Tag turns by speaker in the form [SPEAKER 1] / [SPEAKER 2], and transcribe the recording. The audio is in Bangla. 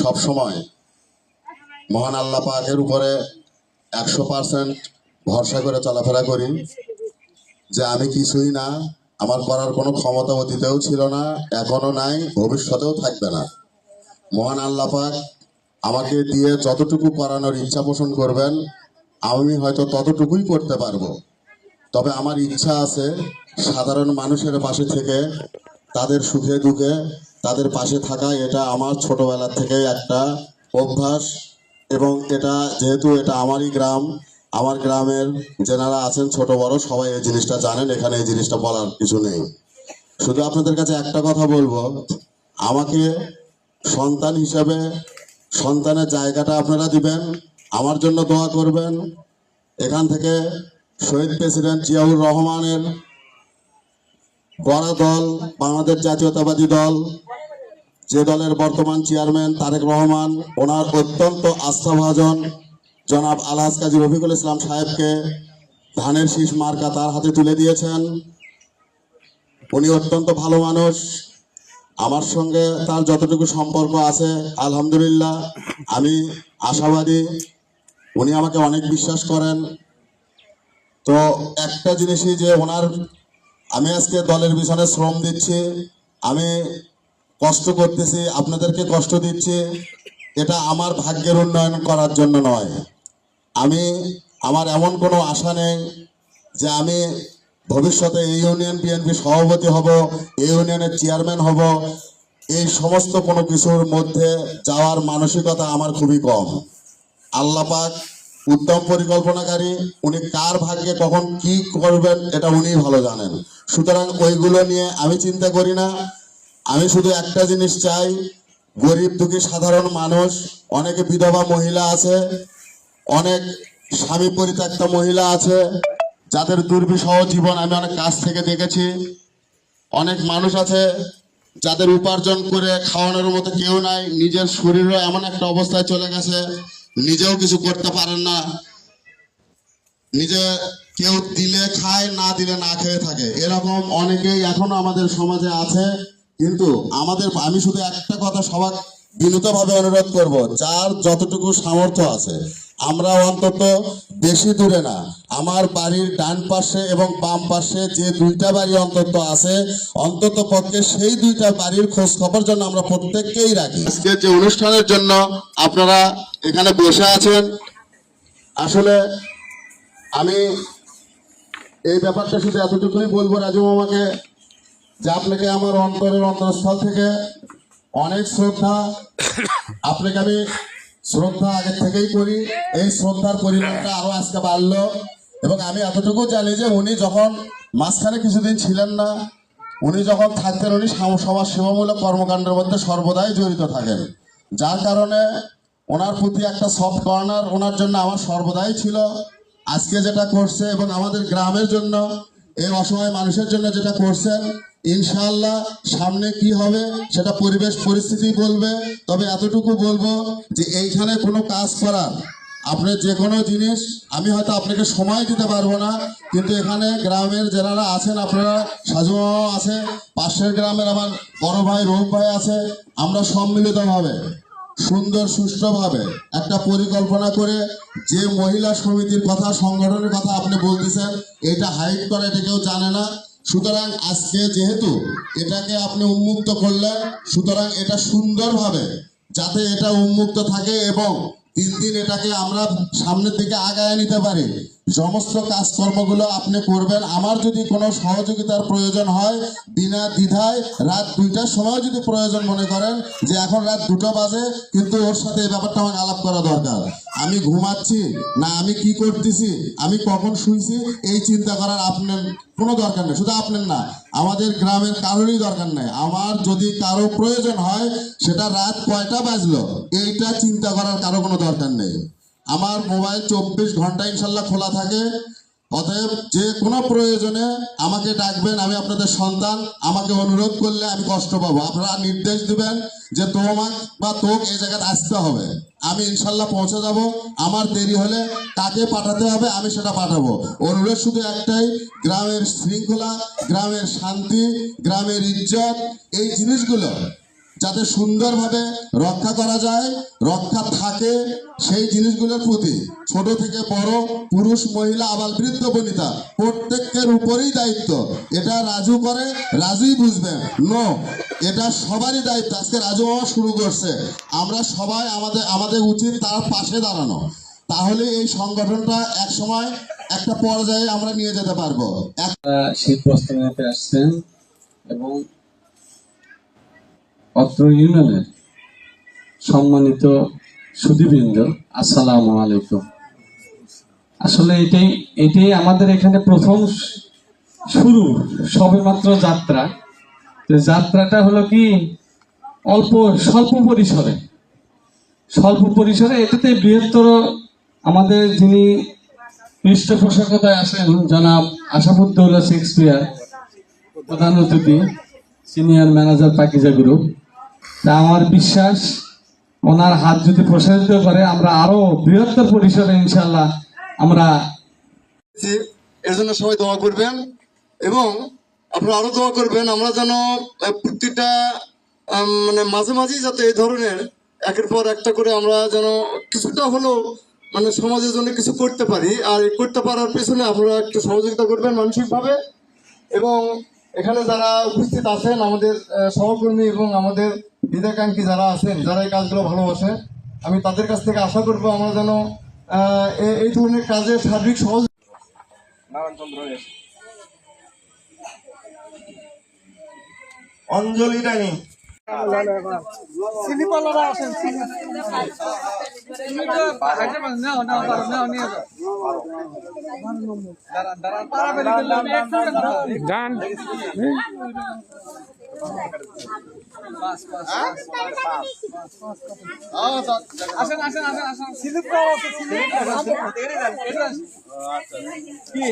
[SPEAKER 1] সব সময় মহান আল্লাহ পাকের উপরে একশো পার্সেন্ট ভরসা করে চলাফেরা করি যে আমি কিছুই না, আমার করার কোনো ক্ষমতা অতীতেও ছিল না, এখনও নাই, ভবিষ্যতেও থাকবে না। মহান আল্লাহ পাক আমাকে দিয়ে যতটুকু করানোর ইচ্ছা পোষণ করবেন, আমি হয়তো ততটুকুই করতে পারব। তবে আমার ইচ্ছা আছে সাধারণ মানুষের পাশে থেকে, তাদের সুখে দুঃখে, তাদের পাশে থাকা এটা আমার ছোটবেলা থেকে একটা অভ্যাস এবং এটা যেহেতু এটা আমারই গ্রাম, আমার গ্রামের যেনারা আছেন ছোট বড় সবাই এই জিনিসটা জানেন, এখানে এই জিনিসটা বলার কিছু নেই। শুধু আপনাদের কাছে একটা কথা বলব, আমাকে সন্তান হিসাবে সন্তানের জায়গাটা আপনারা দিবেন, আমার জন্য দোয়া করবেন। এখান থেকে শহীদ প্রেসিডেন্ট জিয়াউর রহমানের গড়া দল বাংলাদেশ জাতীয়তাবাদী দল, যে দলের বর্তমান চেয়ারম্যান তারেক রহমান, ওনার অত্যন্ত আস্থাভাজন জনাব আলহাজ কাজী রফিকুল ইসলাম সাহেবকে ধানের শীষ মার্কা তার হাতে তুলে দিয়েছেন। উনি অত্যন্ত ভালো মানুষ। আমার সঙ্গে তার যতটুকু সম্পর্ক আছে, আলহামদুলিল্লাহ, আমি আশাবাদী। উনি আমাকে অনেক বিশ্বাস করেন। তো একটা জিনিসই যে ওনার আমি আজকে দলের পিছনে শ্রম দিচ্ছি, আমি কষ্ট করতেছি, আপনাদেরকে কষ্ট দিচ্ছি, এটা আমার ভাগ্যের উন্নয়ন করার জন্য নয়। আমি, আমার এমন কোনো আশা নেই যে আমি ভবিষ্যতে এই ইউনিয়ন বিএনপি সভাপতি হব, এই ইউনিয়নের চেয়ারম্যান হব, এই সমস্ত কোনো কিছুর মধ্যে যাওয়ার মানসিকতা আমার খুবই কম। আল্লাহ পাক উত্তম পরিকল্পনাকারী, উনি কার ভাগ্যে কখন কি করবেন, এটা উনিই ভালো জানেন। সুতরাং ওইগুলো নিয়ে আমি চিন্তা করি না। আমি শুধু একটা জিনিস চাই, গরিব দুঃখী সাধারণ মানুষ, অনেকে বিধবা মহিলা আছে, অনেক স্বামী পরিত্যক্ত মহিলা আছে, যাদের দুর্বিষহ জীবন আমি অনেক কাছ থেকে দেখেছি। অনেক মানুষ আছে যাদের উপার্জন করে খাওয়ানোর মতো কেউ নাই, নিজের শরীরও এমন একটা অবস্থায় চলে গেছে। নিজেও কিছু করতে পারেন না। নিজে কেউ দিলে খায়, না দিলে না খেয়ে থাকে। এরকম অনেকেই এখনও আমাদের সমাজে আছে। কিন্তু আমাদের, আমি শুধু একটা কথা সবার বিনীতভাবে অনুরোধ করব যার যতটুকু সামর্থ্য আছে আমরা অন্তত বেশি দূরে না আমার বাড়ির ডান পাশে এবং বাম পাশে যে দুইটা বাড়ি অন্তত আছে অন্তত পক্ষে সেই দুইটা বাড়ির খোঁজ খবর জন্য আমরা প্রত্যেককেই রাখি। আজকে যে অনুষ্ঠানের জন্য আপনারা এখানে বসে আছেন আসলে আমি এই ব্যাপারটা শুধু এতটুকুই বলব রাজু মামাকে যে আপনাকে আমার অন্তরের অন্তরস্থল থেকে অনেক শ্রদ্ধা। আপনাকে আমি শ্রদ্ধা আগে থেকেই করি। এই শ্রদ্ধার পরিমাণটা আরও আজকে বাড়লো। এবং আমি এতটুকু জানি যে উনি যখন মাঝখানে কিছুদিন ছিলেন না, উনি যখন থাকতেন, উনি সাম- সমাজ সেবামূলক কর্মকাণ্ডের মধ্যে সর্বদাই জড়িত থাকেন। যার কারণে ওনার প্রতি একটা সফট কর্নার ওনার জন্য আমার সর্বদাই ছিল। আজকে যেটা করছে এবং আমাদের গ্রামের জন্য, এই অসহায় মানুষের জন্য যেটা করছেন ইনশাআল্লাহ সামনে কি হবে সেটা পরিবেশ পরিস্থিতি বলবে। তবে এতটুকু বলব যে এইখানে কোনো কাজ করার আপনি যে কোনো জিনিস, আমি হয়তো আপনাকে সময় দিতে পারব না, কিন্তু এখানে গ্রামের যারা আছেন আপনারা, সাজু আছে, পাশের গ্রামের আমার বড় ভাই রোম ভাই আছে, আমরা সম্মিলিতভাবে, সুন্দর সুষ্ঠুভাবে একটা পরিকল্পনা করে যে মহিলা সমিতির কথা, সংগঠনের কথা আপনি বলতেছেন, এটা হাইট করা এটা কেউ জানে না। সুতরাং আজকে যেহেতু এটাকে আপনি উন্মুক্ত করলেন, সুতরাং এটা সুন্দরভাবে যাতে এটা উন্মুক্ত থাকে এবং দিন দিন এটাকে আমরা সামনের দিকে আগায় নিতে পারি। সমস্ত কাজকর্মগুলো আপনি করবেন। আমার যদি কোনো সহযোগিতার প্রয়োজন হয়, বিনা দ্বিধায় রাত দুইটার সময় যদি প্রয়োজন মনে করেন যে এখন রাত দুটো বাজে, কিন্তু ওর সাথে এই ব্যাপারটা আমার আলাপ করা দরকার। আমি ঘুমাচ্ছি, না আমি কি করতেছি, আমি কখন শুইছি, এই চিন্তা করার আপনার কোনো দরকার নেই। শুধু আপনার না, আমাদের গ্রামের কারোরই দরকার নেই। আমার যদি কারও প্রয়োজন হয়, সেটা রাত কয়টা বাজলো, এইটা চিন্তা করার কারও কোনো দরকার নেই। আমার মোবাইল চব্বিশ ঘণ্টা ইনশাল্লাহ খোলা থাকে। অতএব যে কোনো প্রয়োজনে আমাকে ডাকবেন, আমি আপনাদের সন্তান, আমাকে অনুরোধ করলে আমি কষ্ট পাবো। আপনারা নির্দেশ দিবেন যে তোমাক বা তোক এই জায়গায় আসতে হবে। আমি ইনশাল্লাহ পৌঁছে যাব। আমার দেরি হলে কাকে পাঠাতে হবে আমি সেটা পাঠাবো। অনুরোধ শুধু একটাই, গ্রামের শৃঙ্খলা, গ্রামের শান্তি, গ্রামের ইজ্জত, এই জিনিসগুলো যাতে সুন্দরভাবে রক্ষা করা যায়, রক্ষা থাকে সেই জিনিসগুলোর প্রতি। ছোট থেকে বড়, পুরুষ, মহিলা আবার বৃদ্ধ, বনিতা, প্রত্যেকের উপরেই দায়িত্ব। এটা রাজু করে, রাজুই বুঝবে। নো এটা সবারই দায়িত্ব। আজকে রাজু মামা শুরু করছে। আমরা সবাই আমাদের আমাদের উচিত তার পাশে দাঁড়ানো। তাহলে এই সংগঠনটা এক সময় একটা পর্যায়ে আমরা নিয়ে যেতে পারব।
[SPEAKER 2] শীত বস্ত্র নিতে আসছেন এবং অত্র ইউনিয়নের সম্মানিত সুদীবৃন্দ আসসালামু আলাইকুম। আসলে এটাই এটাই আমাদের এখানে প্রথম শুরু, সবেমাত্র যাত্রা। যাত্রাটা হলো কি, অল্প, স্বল্প পরিসরে। স্বল্প পরিসরে এটাতে বৃহত্তর আমাদের যিনি পৃষ্ঠপোষকতায় আছেন, জনাব আশাফুদ্দৌলা শেক্সপিয়ার, প্রধান অতিথি, সিনিয়র ম্যানেজার পাকিজা গ্রুপ। তা আমার বিশ্বাস, ওনার হাত যদি প্রসারিত করে, আমরা আরও বৃহত্তর পরিসরে ইনশাল্লাহ আমরা।
[SPEAKER 3] এর জন্য সবাই দোয়া করবেন এবং আপনারা আরও দোয়া করবেন, আমরা যেন প্রতিটা মানে মাঝে মাঝেই যাতে এই ধরনের একের পর একটা করে আমরা যেন কিছুটা হলেও মানে সমাজের জন্য কিছু করতে পারি আর করতে পারার পেছনে আপনারা একটু সহযোগিতা করবেন মানসিকভাবে এবং এখানে যারা উপস্থিত আছেন আমাদের সহকর্মী এবং আমাদের হৃদয়কাঙ্ক্ষী যারা আছেন যারা এই কাজগুলো ভালোবাসে আমি তাদের কাছ থেকে আশা করব আমরা যেন আহ, এই ধরনের কাজে সার্বিক সহজ অঞ্জলি সিনিপালারা আসেন ডান আসেন আসেন। আসেন আসেন সিলিপ কি